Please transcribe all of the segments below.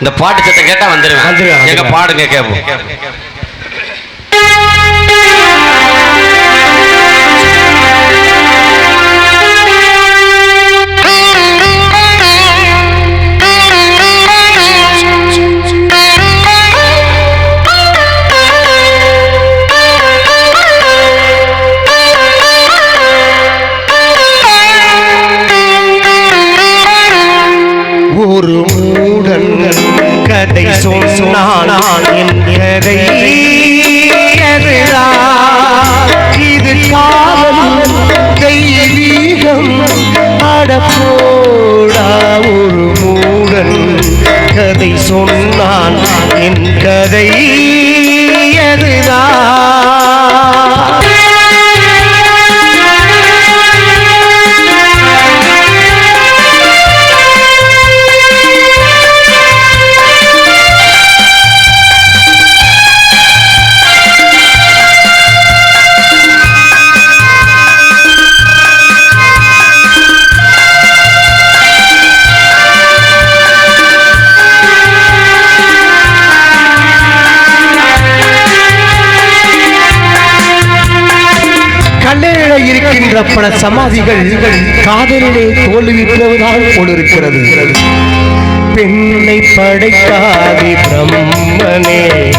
இந்த பாட்டு சத்தம் கேட்டா வந்துருவேன் வந்துருவேன், எங்க. பாடுங்க கேப்போம் ஒரு சொன்னான் என் கதை இது காதல் தெய்வீகம் அடப்போடா ஒரு மூடன் கதை சொன்னான் என் கதை இருக்கின்ற பல சமாதிகள் காதலிலே தோல்வியுற்றவதால் போலிருக்கிறது. பெண்ணை படைக்காதே பிரம்மனே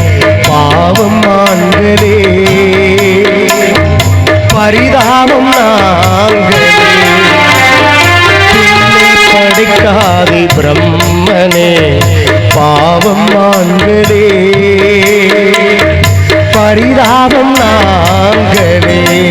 பாவம் ஆண்களே. பரிதாபம் நாங்களே. பெண்ணை படைக்காதே பிரம்மனே பாவம் ஆண்களே. பரிதாபம் நாங்களே.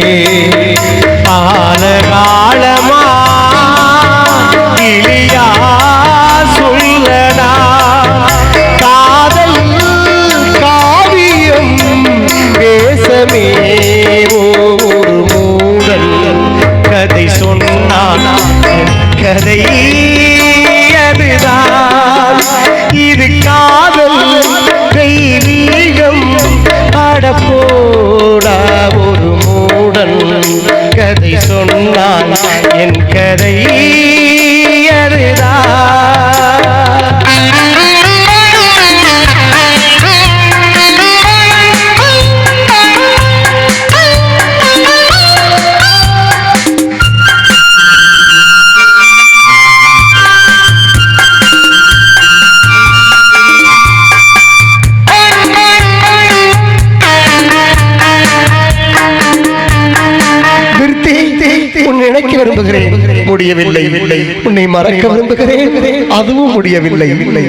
மறக்க விரும்புகிறேன். அதுவும் முடியவில்லை. இல்லை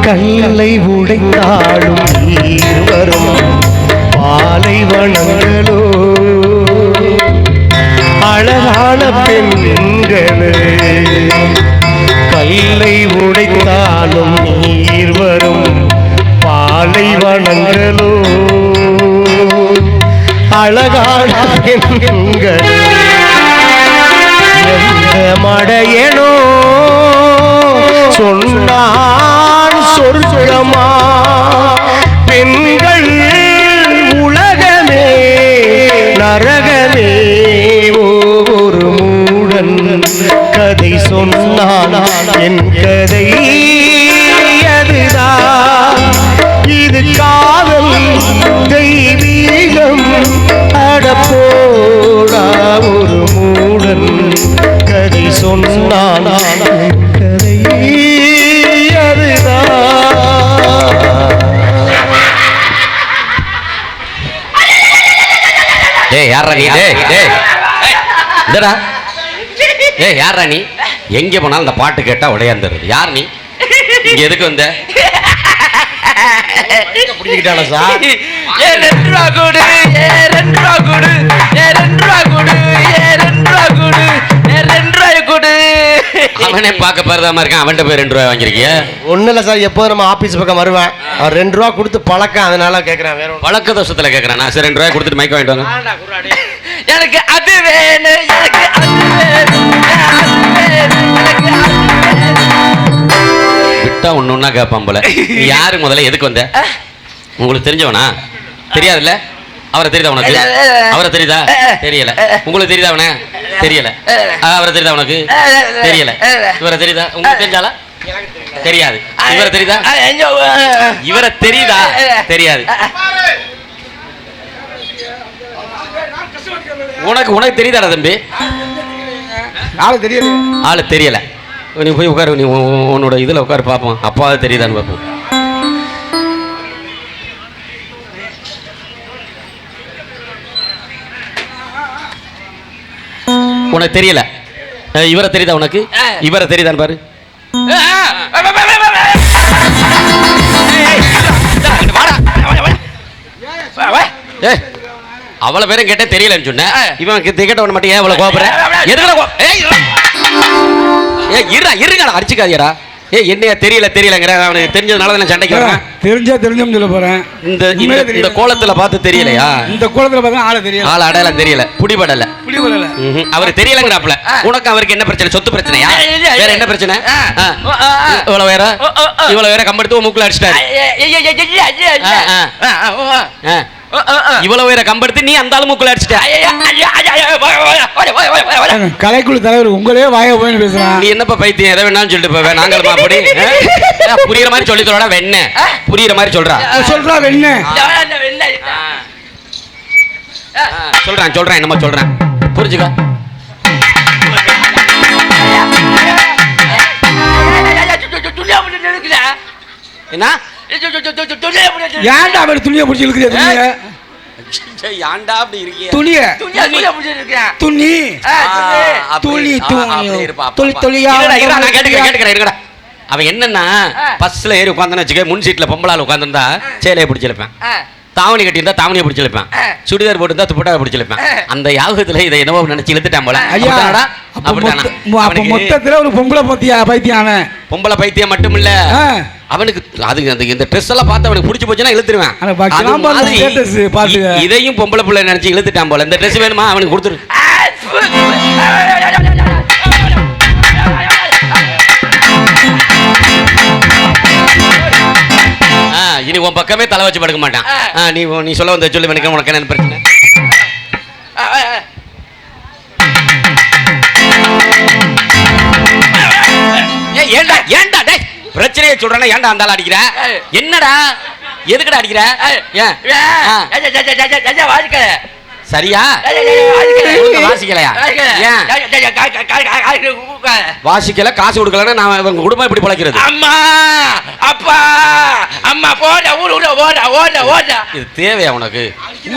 கல்லை உடைத்தாலும் நீர் வரும். பாலைவனங்களோ அழகான பெண்களே கல்லை உடைத்தாலும் நீர் வரும். பாலைவனங்களோ அழகான பெண்கள் எந்த சொன்னான் என் கதை. அதுதான். இது காதல் தெய்வீகம். அடப்போடா ஒரு மூடன் கதை சொன்னான். கதை டேய் யாரா நீ? டேய் டேய். இந்தடா. டேய் யாரா நீ? எங்க போனாலும் இந்த பாட்டு கேட்டா உடையாந்துருது. யார் நீ? இங்க எதுக்கு வந்த? பிடிக்கிட்டான சார்? ஏ ரெண்டு ரூபா கொடு ஏ ரெண்டு ரூபா கொடு ஏ ரெண்டு ரூபா கொடு ஏ ரெண்டு ரூபா கொடு ஏ ரெண்டு ரூபாய் கொடு. அவனே பார்க்க பரதாம இருக்கான். அவன்கிட்ட போய் ரெண்டு ரூபாய் வாங்கிருக்கிய ஒன்றும் இல்லை சார். எப்போதும் நம்ம ஆஃபீஸ் பக்கம் வருவேன். அவர் ரெண்டு ரூபா கொடுத்து பழக்கம் அதனால கேட்குறேன் வேற பழக்க தோஷத்துல கேட்கறேன் நான் சரி ரெண்டு ரூபாய் கொடுத்துட்டு மைக்க வாங்கிட்டு வாங்க. எனக்கு அது வேணும் எனக்கு அது வேணும். விட்டா ஒண்ணு ஒண்ணா கேட்பான் போல. யாரு முதல்ல? எதுக்கு வந்த? உங்களுக்கு தெரிஞ்சவனா? தெரியாதுல்ல? அவரை தெரியுதா உனக்கு? அவரை தெரியுதா? தெரியல. உங்களுக்கு தெரியுதா அவன? தெரியல. அவரை தெரியுதா உனக்கு? தெரியல. இவரை தெரியுதா? உங்களுக்கு தெரிஞ்சாலா தெரியாது. இவரை தெரியுதா? இவரை தெரியுதா? தெரியாது. உனக்கு உனக்கு தெரியுதாடா தம்பி? ஆளு தெரியல ஆளு தெரியல நீ போய் உட்காரு நீ உன்னோட இதில் உட்காரு பார்ப்போம் அப்பா தெரியுதான்னு பார்ப்போம் உனக்கு தெரியல இவரை தெரியுதா உனக்கு இவரை தெரியுதான்னு பாரு ஏ அவ்வளவு பேரும் கேட்டே தெரியலன்னு சொன்னேன். இவன் திகட்ட மட்டும் ஏன் இவ்வளவு கோபுற எதுக்குடா கோ- ஏய் ஏ இருடா இருங்கடா அடிச்சுக்காதீடா ஏ என்னைய தெரியல தெரியலங்கிற அவனுக்கு தெரிஞ்சதுனால நான் சண்டைக்கு வரேன் தெரிஞ்சா தெரிஞ்சோம்னு சொல்ல போறேன் இந்த இந்த-. கோலத்துல பார்த்து தெரியலையா இந்த குளத்துல பார்த்தா ஆளை தெரியல ஆள் அடையாளம் தெரியல புடிபடல புடி வரல ம்ஹும். அவரு தெரியலங்கிறாப்ல. உனக்கு அவருக்கு என்ன பிரச்சனை சொத்து பிரச்சனையா வேற. என்ன பிரச்சனை. இவ்வளவு வேற. இவ்வளவு வேற கம்பெடுத்து மூக்குல அடிச்சிட்டாரு இவ்வளவு உயர கம்பெடுத்து நீ அந்த ஆளு மூக்குல அடிச்சிட்ட கலைக்குழு தலைவர் உங்களே வாய போய் பேசுறான் நீ என்னப்பா பைத்தியம் எதை வேணாலும் சொல்லிட்டு போவேன் நாங்களும் அப்படி புரியுற மாதிரி சொல்லி தரோட வெண்ண புரியுற மாதிரி சொல்றா சொல்றா வெண்ண சொல்றேன் சொல்றேன் என்னமா சொல்றேன் புரிஞ்சுக்கோ என்ன ஏன்டா அவர் துணியை பிடிச்சி இழுக்குது துணிய ஏன்டா அப்படி இருக்கிய துணிய? துணி துணி. துளி, துணி. துளி, துளியா, கேட்டுக்கிறேன். கேட்டுக்கிறேன் அவன் என்னன்னா. பஸ்ல ஏறி உட்காந்துன்னு வச்சுக்க முன் சீட்ல பொம்பளால உட்காந்துருந்தா சேலையை பிடிச்சிருப்பேன். தாவணி கட்டியிருந்தா தாவணியை பிடிச்சிருப்பேன். சுடிதார் போட்டிருந்தா துப்பட்டாவை பிடிச்சிருப்பேன். அந்த யாகத்துல இதை என்னவோ நினைச்சு இழுத்துட்டான் போல. மொத்தத்துல ஒரு பொம்பளை பத்தியா பைத்தியம் அவன் பொம்பளை பைத்தியம் மட்டும் இல்ல. அவனுக்கு அது அந்த இந்த ட்ரெஸ் எல்லாம் பார்த்து அவனுக்கு பிடிச்சி போச்சுன்னா இழுத்துருவேன். இதையும் பொம்பளை பிள்ளை நினைச்சு இழுத்துட்டான் போல. இந்த ட்ரெஸ் வேணுமா? அவனுக்கு கொடுத்துரு. இனி உன் பக்கமே தலை வச்சு படுக்க மாட்டான். நீ நீ சொல்ல வந்த சொல்லு எனக்கு உனக்கு என்ன பிரச்சனை? ஏண்டா ஏண்டா டேய் பிரச்சனையை சொல்றேன்னா ஏண்டா அந்தால அடிக்கிற? என்னடா எதுக்குடா அடிக்கிற? ஏன்? வாழ்க்கை சரியா வாசிக்கலையா? வாசிக்கல காசு கொடுக்கலன்னா நான் இவங்க குடும்பம் இப்படி பிழைக்கிறது அம்மா அப்பா அம்மா போட ஊரு ஊரு ஓட ஓட ஓட இது தேவையா உனக்கு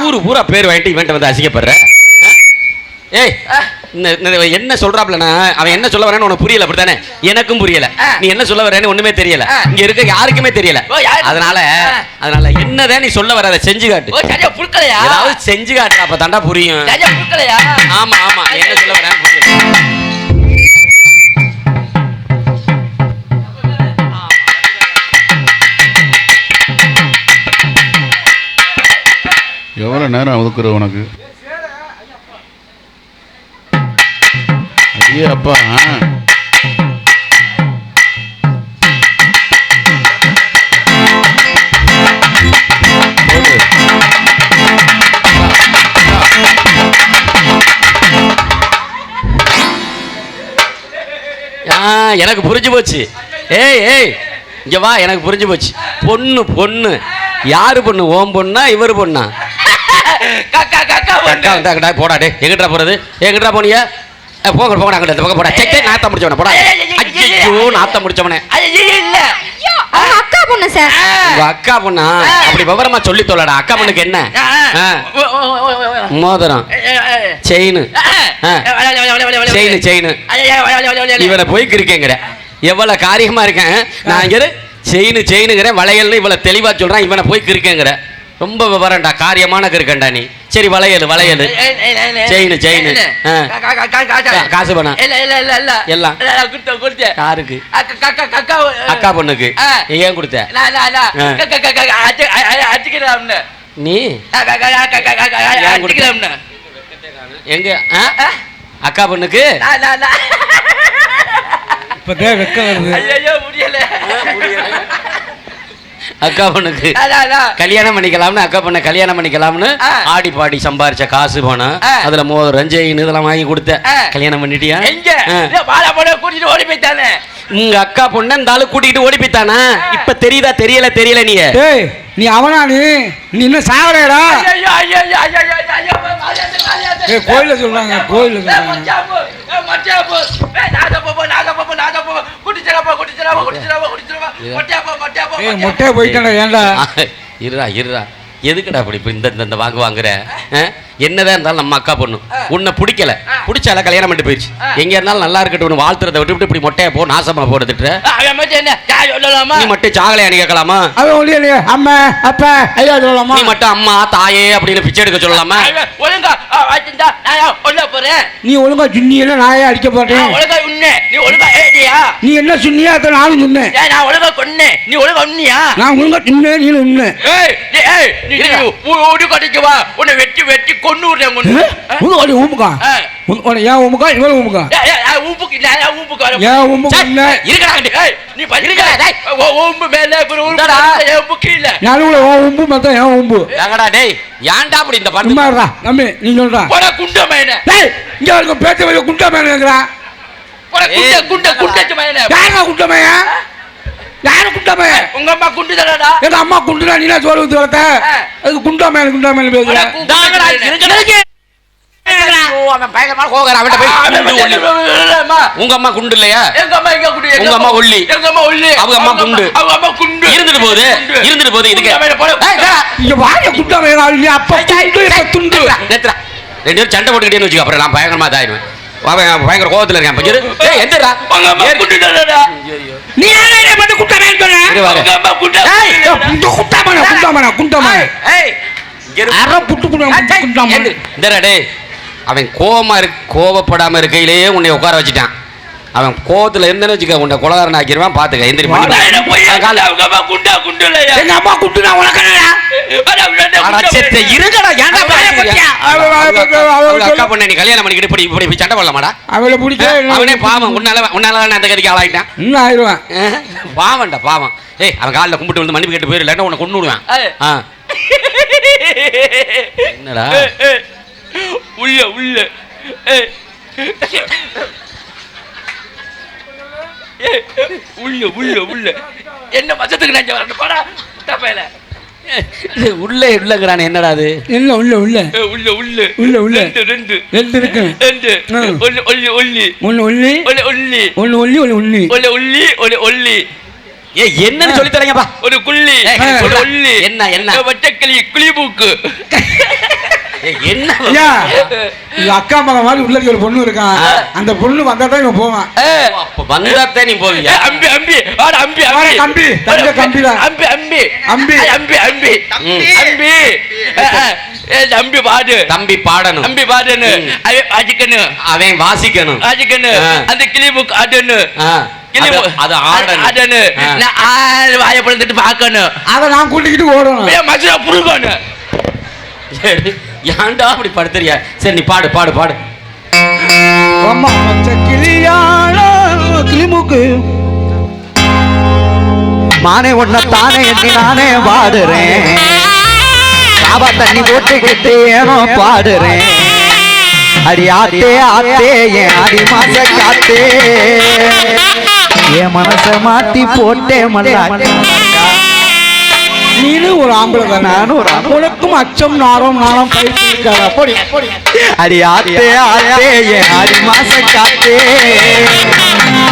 ஊரு பூரா பேர் வாங்கிட்டு இவன்ட்ட வந்து அசிக்கப்படுற ஆ? ஏய் என்ன சொல்றாப்லனா அவன் என்ன சொல்ல வரேன்னு உனக்கு புரியல அப்படித்தானே? எனக்கும் புரியல. நீ என்ன சொல்ல வரேன்னு ஒண்ணுமே தெரியல. இங்க இருக்க யாருக்குமே தெரியல? அதனால. அதனால என்னதான் நீ சொல்ல வர அதை செஞ்சு காட்டு. ஓ சரியா புடுக்கலையா ஏதாவது செஞ்சு காட்டு அப்ப தாண்டா புரியும். சரியா புடுக்கலையா ஆமா ஆமா. என்ன சொல்ல வரேன்னு புரியல. எவ்வளோ நேரம் ஒதுக்குற உனக்கு? ஐயே அப்பா எனக்கு புரிஞ்சு போச்சு. ஏய் ஏய் இங்க வா எனக்கு புரிஞ்சு போச்சு. பொண்ணு பொண்ணு. யாரு பொண்ணு? ஓம் பொண்ணா இவர் பொண்ணா? கக்கா கக்கா போடா டே எங்கிட்டா போறது? எங்கிட்டா போனியா ஏ, போங்க போங்கடா அங்கிட்ட இந்த பக்கம் போடா செக் செக் நாத்தம் முடிச்சவனே போடா ஐயோ நாத்தம் முடிச்சவனே இல்ல அக்கா பொண்ணு சார் உங்க அக்கா பொண்ணா அப்படி விவரமா சொல்லி தொல்லடா அக்கா பொண்ணுக்கு என்ன மோதிரம் செயின் செயின் செயின் இவனை போய் கிருக்கேங்கிற எவ்வளவு காரியமா இருக்கேன் நான் இங்க செயின் செயினுங்கிறேன் வளையல்னு இவ்வளவு தெளிவா சொல்றான் இவனை போய் கிருக்கேங்கிற ரொம்ப விவரம்டா காரியமான இருக்கண்டா நீ சரி வளையல் வளையல் செயின் செயின் காசு போனா இல்ல இல்ல இல்ல இல்ல எல்லாம் யாருக்கு அக்கா பொண்ணுக்கு ஏன் கொடுத்த நீ எங்க அக்கா பொண்ணுக்கு இப்பதான் வெக்கம் வருது ஐயோ முடியல அக்கா பொண்ணுக்கு கல்யாணம் பண்ணிக்கலாம்னு அக்கா பொண்ணை கல்யாணம் பண்ணிக்கலாம்னு ஆடி பாடி சம்பாரிச்ச காசு போனா அதுல மோதிரம் ரஞ்சைன்னு இதெல்லாம் வாங்கி கொடுத்த. கல்யாணம் பண்ணிட்டியா? கூட்டிட்டு ஓடி போயிட்டானே. உங்க அக்கா பொண்ணை இந்த ஆளு கூட்டிட்டு ஓடி போய்த்தானா இப்ப தெரியுதா தெரியல தெரியல நீ நீ அவனா நீ? நீ இன்னும் சாவரடா கோயில சொல்றாங்க கோயில சொல்றாங்க. மச்சான் போ, ஏய், மச்சான் போ. ஏய், நாக போ, போ, நாக போ, போ, நாக போ, போ. குடிச்சிடா போ, குடிச்சிடா போ, குடிச்சிடா போ, குடிச்சிடா போ. மொட்டையா போ, மொட்டையா போ, ஏய் மொட்டையா மொட்டையா போ. போயிட்டேன்டா ஏன்டா இருடா இருடா எதுக்குடா அப்படி இப்ப இந்த இந்த- வாங்கு வாங்குற? என்னதான் இருந்தாலும் நம்ம அக்கா பொண்ணு. உன்னை பிடிக்கல. பிடிச்சால கல்யாணம் பண்ணிட்டு போயிடுச்சு. எங்க இருந்தாலும் நல்லா இருக்கட்டும் வாழ்த்துறதை விட்டு இப்படி மொட்டையா போ நாசமா சொல்லலாமா? நீ மட்டும் கேட்கலாமா? அவன் ஒளியே இல்லையே அம்மா அப்பா ஐயா சொல்லலாமா? நீ மட்டும் அம்மா தாயே அப்படின்னு பிச்சை எடுக்க சொல்லலாமா? ஒழுங்கா போறேன்? நீ ஒழுங்கா சுண்ணியில நாயே அடிக்க போட்டேன் ஒழுங்கா உண்ணே. நீ ஒழுங்கா ஏடியா? நீ என்ன சுண்ணியா அதை நானும் சொன்னேன் நான் ஒழுங்கா கொன்னேன். நீ ஒழுங்கா உண்ணியா? நான் ஒழுங்கா சுண்ணேன் நீ உண்ணு. ஏய், ஏய், நீ ஊடு கடைக்கு வா. உன்னை வெட்டி வெட்டி விடுறேன் கொன்னு. உங்க ஊமுக்கா ஆ. உன் ஏன் ஊமுக்கா இவன் ஏய், ஊம்புக்கு நான் ஏன் வரேன்? ஏன் ஊமுக்கா சே, இல்ல? இருக்கடா நீ இருக்கடா, டேய். ஓ- ஓம்பு மேல என் ஊம்பு கீழே. நானும் உன் ஊம்பு மொத்தம் ஏன் ஊம்பு? ஏங்கடா டேய் ஏன்டா அப்படி இந்த இருடா தம்பி நீ சொல்றா. போடா, குண்ட மயனே. டேய் இங்க இருக்க பேச்ச வைக்க குண்டா மேனுங்கிறா போடா, குண்ட, குண்ட. யாரா குண்டா யாரு குண்டா மேயன் உங்க அம்மா குண்டு எங்க அம்மா குண்டுனா நீ சோறு ஊத்து வளர்த்த ஆ. அதுக்கு குண்டா மேன் குண்டா மேன் போடா, பேசுற கு- தாங்கடா, குண்டச்சு மயனே. இருக்கடா. ஐயோ, அவன் பயங்கரமான கோவக்காரன். அவன்கிட்ட போய் அவன் குண்டு ஒண்ணு. இல்லம்மா. உங்க அம்மா குண்டு இல்லையா எங்க அம்மா எங்க குண்டு உங்க அம்மா ஒல்லி. எங்க அம்மா ஒல்லி அவங்க அம்மா குண்டு. அவங்க அம்மா குண்டு இருந்துட்டு போகுது. இருந்துட்டு போகுது இதுக்கு அப்ப துண்டு. ரெண்டு பேரும் சண்டை போட்டுக்கிட்டேன்னு வச்சுக்கோ அப்புறம் நான் பயங்கரமா இதாயிடுவேன் அவன் பயங்கர கோவத்துல இருக்கேன். பஞ்சரு ஏய் எந்திரா உங்க அம்மா குண்டு தானடா நீ யாரே என்ன பண்ணி குண்டா மேன் சொன்ன. உங்க அம்மா குண்டா ஏய். இந்த குண்டா மேன குண்டா மேன குண்டா மேன் ஏய் புட்டு எந்திரு. இந்தடா டேய். அவன் கோவமா இருக்கு கோவப்படாம இருக்கையிலேயே உன்னை உட்கார வச்சுட்டான். அவன் கோவத்துல இருந்தேன்னு வச்சுக்க உன்னை கொலகாரன் ஆக்கிடுவான் பாத்துக்க எந்திரி நான் அம்மா குண்டா உனக்கு? இருங்கடா, அக்கா-. பொண்ணை நீ கல்யாணம் பண்ணிக்கிட்டு இப்படி இப்படி சண்டை போடலாமாடா? அவளை பிடிக்க அவனே பாவம் உன்னால உன்னால அந்த கதிக்கு ஆளாயிட்டான்? இன்னும் ஆயிடுவேன். பாவம்டா பாவம். ஏய் அவன் காலில் கும்பிட்டு வந்து மன்னிப்பு கேட்டு இல்லாட்டா உன்னை கொண்டு விடுவான். என்னடா. உள்ள உள்ள. உள்ள உள்ள உள்ள. என்ன மசத்துக்கு நான் வரணும் போடா தப்பையில உள்ள உள்ளங்கிறானே என்னடா அது? இல்ல உள்ள உள்ள. உள்ள உள்ள. உள்ள, உள்ள. ரெண்டு ரெண்டு. ரெண்டு இருக்கு. ரெண்டு. ஒல்லி ஒல்லி. ஒல்லி. ஒண்ணு ஒல்லி. ஒல்லி ஒல்லி ஒண்ணு ஒல்லி. ஒல்லி ஒல்லி ஒல்லி ஒல்லி. ஏய் என்னன்னு சொல்லி தரேங்கப்பா ஒரு குள்ளி. ஒரு. ஒல்லி. என்ன, என்ன? வச்சக்கிளி குளிபூக்கு. என்ன? இது அக்கா மகன் மாதிரி உள்ள ஒரு பொண்ணு இருக்கான் அந்த பொண்ணு வந்தா தான் இவன் போவான். அப்ப வந்தாத்தே நீ போவீங்க? அம்பி அம்பி ஆட அம்பி வாடா, கம்பி, தங்க கம்பிடா. அம்பி அம்பி. அம்பி. அம்பி அம்பி. அம்பி. அம்பி பாடு. தம்பி பாடணும். அம்பி பாடுன்னு. ம். அவன் வாசிக்கணும். அவன் வாசிக்கணும். வாசிக்கணும். அந்த கிளி புக் ஆடணும் ஆ, கிளி அது- புக் அது ஆடணும். ஆடணும் ஆ. நான் ஆ வாயை பிளந்துட்டு பார்க்கணும். அதை நான் கூட்டிக்கிட்டு ஓடணும். புருகணும் சரி, ஏன்டா அப்படி படுத்துறியா? சரி நீ பாடு பாடு பாடு. அம்மா பச்சை கிளிமுக்கு. மானே உன்னை தானே எண்ணி நானே பாடுறேன் பாபா தண்ணி போட்டுக்கிட்டு ஏனோ பாடுறேன். அடி ஆத்தே ஆத்தே என் அடி மாச காத்தே. என் மனச மாத்தி போட்டே மல்லாக்கா நீனு ஒரு ஆம்பளை தானே? நானும் ஒரு. உனக்கும் அச்சம் நாரம் நாளம் பயிற்சி இருக்காது அப்படி அடி ஆத்தே ஆத்தே என் அடி மாச காத்தே.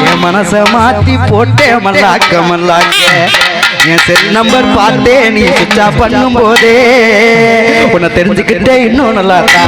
என் மனச மாத்தி போட்டே மல்லாக்க மல்லாக்க. என் செல் நம்பர் பார்த்தே நீ சுவிட்சா பண்ணும் போதே உன்னை தெரிஞ்சுக்கிட்டே இன்னும் நல்லா இருக்கா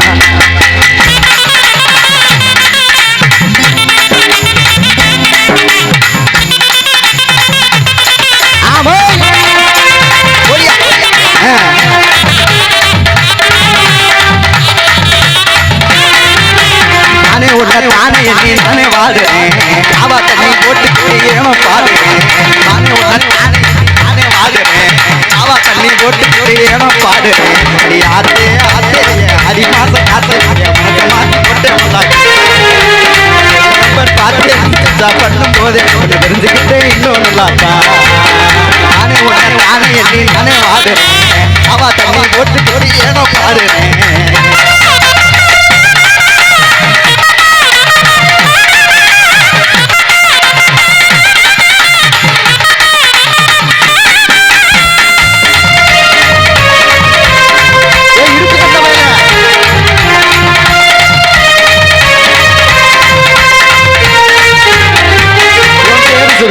இன்னும் நானே உன்னை தானே எண்ணி நானே வாடுறேன். காவா தண்ணி போட்டுக்கிட்டு ஏனோ பாடுறேன்.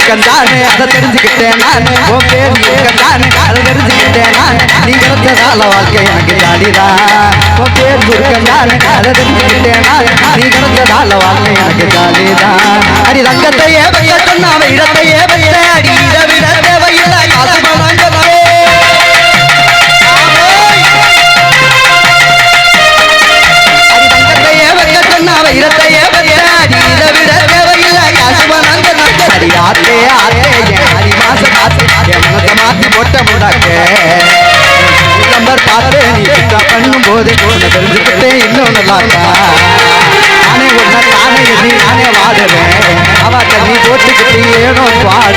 நானு அதை தெரிஞ்சுக்கிட்டேன் நான். உன் பேர் இருக்க அதை தெரிஞ்சுக்கிட்டேன் நான். நீ கிடைச்சதால வாழ்க்கை எனக்கு ஜாலிதான். உன் பேர் இருக்க அதை தெரிஞ்சுக்கிட்டேன் நான். நீ கிடைச்சதால வாழ்க்கை எனக்கு ஜாலிதான். அடி ரங்கத்தையே வைய சொன்னாவ இடத்தையே வைய அடி பார்த்து நீ பிக்கா பண்ணும் போது உன்னை தெரிஞ்சுக்கிட்டே இன்னும் நல்லா நானே உன்னை நானே எண்ணி நானே வாடுவேன். அவ தண்ணி போட்டுக்கிட்டு ஏனோ பாடு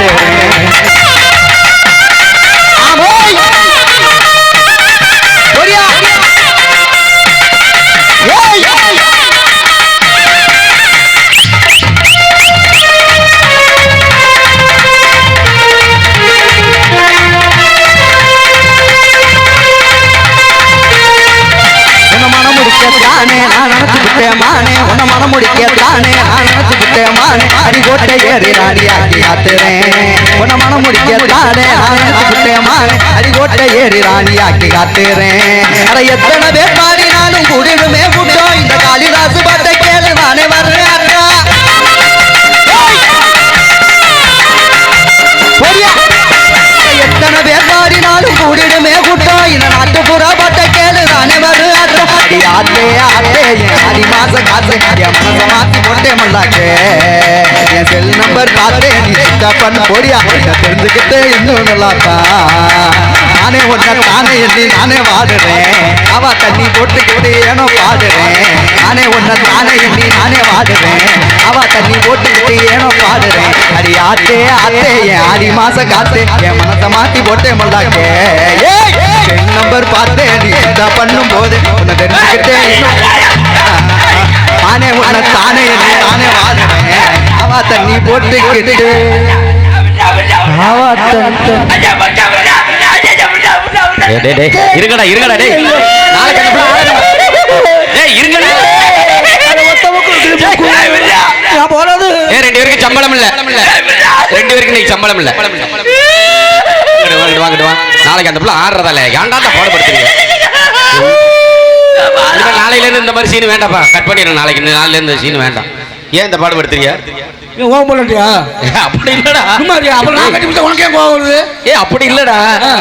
ஆக்கி அரை எத்தனை பேர் பாடினாலும் நானும் கூடிடுமே இந்த காளிதாசு பாட்டை கேளு நானே வர்றேன் அக்கா. எத்தனை பேர் பாடினாலும் கூடிடுமே கூட்டம் இந்த நாட்டுப்புற பாட்டை கேளு நானே வரும் அடி ஆத்தே ஆத்தே என் அடி மாச காத்து என் மனச மாத்தி போட்டே மல்லாக்கே என் செல் நம்பர் பார்த்தே நீ பண்ண போடியா தெரிஞ்சுக்கிட்டே இன்னும் நல்லாத்தான் நானே ஒன்ன தானே எண்ணி நானே வாடுறேன் அவ தண்ணி போட்டு போட்டுக்கிட்டு ஏனோ பாடுறேன் நானே ஒன்ன தானே எண்ணி நானே வாடுறேன் அவ தண்ணி போட்டுக்கிட்டு ஏனோ பாடுறேன் அடி ஆத்தே ஆத்தே என் ஆடி மாச காத்தே என் மனத்தை மாத்தி போட்டேன் மல்லாக்கே என் நம்பர் பார்த்தே நீ என்ன பண்ணும் போது உன்னை தெரிஞ்சுக்கிட்டே இன்னும் நானே உன்னை தானே எண்ணி நானே வாடுறேன் அவ தண்ணி போட்டுக்கிட்டு அவ தண்ணி டேய், டேய், இருங்கடா இருங்கடா டேய். புள்ள ஆடணும். டேய் இருங்கடா. ரெண்டு பேருக்கு சம்பளம் இல்ல. ரெண்டு பேருக்கு இன்னைக்கு சம்பளம் இல்ல. இங்கிட்டு வா. நாளைக்கு அந்த புள்ள ஆடுறதா இல்ல ஏன்டா அந்த பாடுபடுத்துறீங்க நாளையில இருந்து இந்த மாதிரி சீன் வேண்டாப்பா. கட் பண்ணிடுறேன் நாளைக்கு நாளையில இருந்து சீன் வேண்டாம். ஏன் இந்த பாடுபடுத்துறீங்க ஓம் போலட்டியா அப்படி இல்லடா. அப்புறம் நான் கட்டி உனக்கே கோவம் வருது. ஏ அப்படி இல்லடா.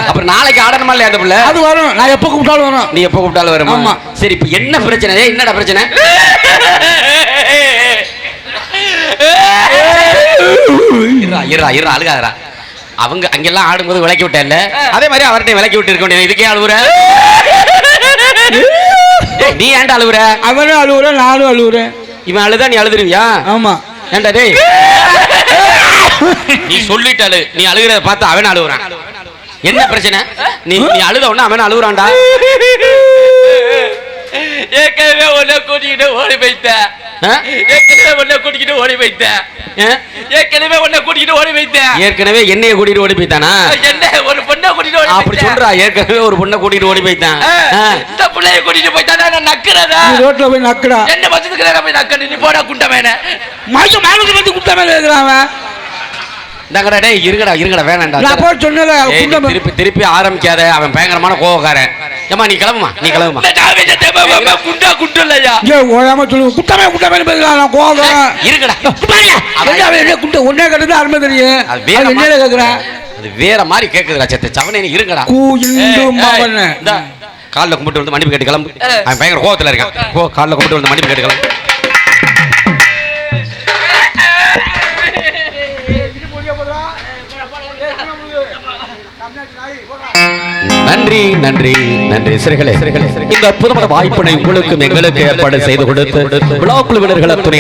அப்புறம் நாளைக்கு ஆடணுமா இல்லையா அந்த புள்ள? அது வரும். நான் எப்போ கூப்பிட்டாலும் வரும். நீ எப்போ கூப்பிட்டாலும் வருமா? ஆமா. சரி இப்போ என்ன பிரச்சனை? என்னடா பிரச்சனை? இருடா இருடா இருடா அழுகாதடா. அவங்க அங்கெல்லாம் ஆடும்போது விளக்கி விட்டேன்ல. அதே மாதிரி அவர்கிட்ட விளக்கி விட்டு இருக்க முடியாது இதுக்கே அழுவுற? நீ ஏன்டா அழுவுற? அவனும் அழுவுறேன் நானும் அழுவுறேன். இவன் அழுதா நீ அழுதுருவியா? ஆமா. ஏன்டா டேய்? நீ சொல்லிட்டு அழு நீ அழுகிறத பார்த்து அவன் அழுகுறான் என்ன பிரச்சனை? நீ நீ அழுத உடனே அவன் அழுகுறான்டா ஏற்கனவே உன்னை கூட்டிக்கிட்டு ஓடி ஆ? ஏற்கனவே உன்னை கூட்டிக்கிட்டு ஓடி ஆ? ஏற்கனவே உன்னை கூட்டிக்கிட்டு ஓடி போயிட்டேன். ஏற்கனவே என்னைய கூட்டிட்டு ஓடி போய்த்தானா என்ன ஒரு பொண்ணை கூட்டிட்டு ஓடி அப்படி. சொல்றா ஏற்கனவே ஒரு பொண்ணை கூட்டிட்டு ஓடி போய்த்தான். இந்த பிள்ளைய கூட்டிட்டு போயிட்டா நான் நக்குறதா? ரோட்ல போய் நக்குடா. என்ன பச்சதுக்கு நேரம் போய் நக்கண்டு நீ போடா குண்டமேன மாசம் மானத்தை பத்தி குட்ட மேல இருக்கிறான் அவன். இந்தாங்கடா டேய் இருங்கடா இருங்கடா வேணாம்டா நான் போய் சொன்னல திருப்பி திருப்பி ஆரம்பிக்காத அவன் பயங்கரமான கோவக்காரன். ஏம்மா நீ கிளம்புமா? நீ கிளம்புமா? குண்டா குண்டு இல்லையா ஏ ஓயாம சொல்லு. குட்டமே குட்டமே பேசுறான் நான் கோவம் இருங்கடா. குட்ட ஒன்னே கட்டுதான் அருமை தெரியும். அது வேற அது என்ன கேக்குறேன் அது வேற மாதிரி கேக்குதுடா செத்து. சவனே நீ இருங்கடா. கூ கால்ல கும்பிட்டு வந்து மன்னிப்பு கேட்டு கிளம்பு. அவன் பயங்கர கோவத்துல இருக்கான். போ கால்ல கும்பிட்டு வந்து மன்னிப்பு கேட்டு கிளம்பு. நன்றி நன்றி நன்றி. சிறுகளே இந்த அற்புதமான வாய்ப்பினை உங்களுக்கும் எங்களுக்கு ஏற்பாடு செய்து கொடுத்து விழா குழுவினர்கள் துணை